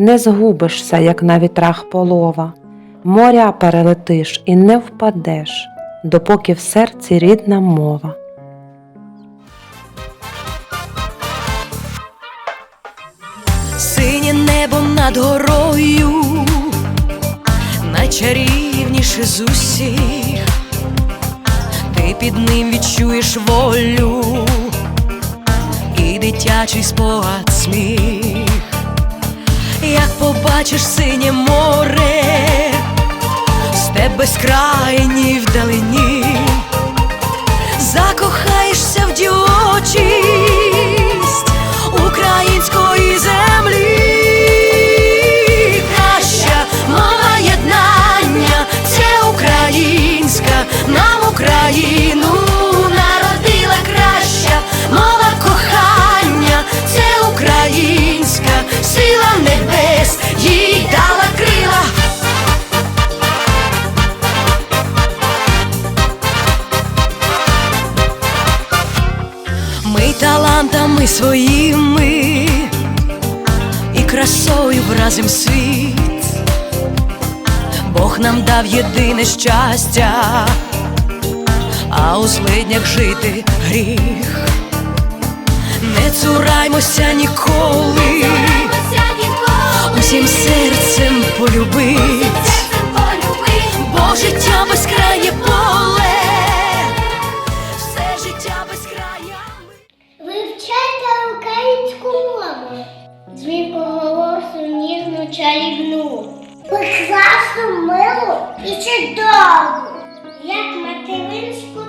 не згубишся, як на вітрах полова, моря перелетиш і не впадеш, допоки в серці рідна мова. Синє небо над горою, найчарівніше з усіх, ти під ним відчуєш волю і дитячий спогад сміх, як побачиш синє море, степ безкрайній вдалині, закохаєшся в дівочість української землі. Краща мова це українська, нам Україну талантами своїми і красою вразим світ. Бог нам дав єдине щастя, а у злиднях жити гріх. Не цураймося ніколи, мову, дзвінку голосу ніжну чарівну, прекрасну милу і чудову, як материнську.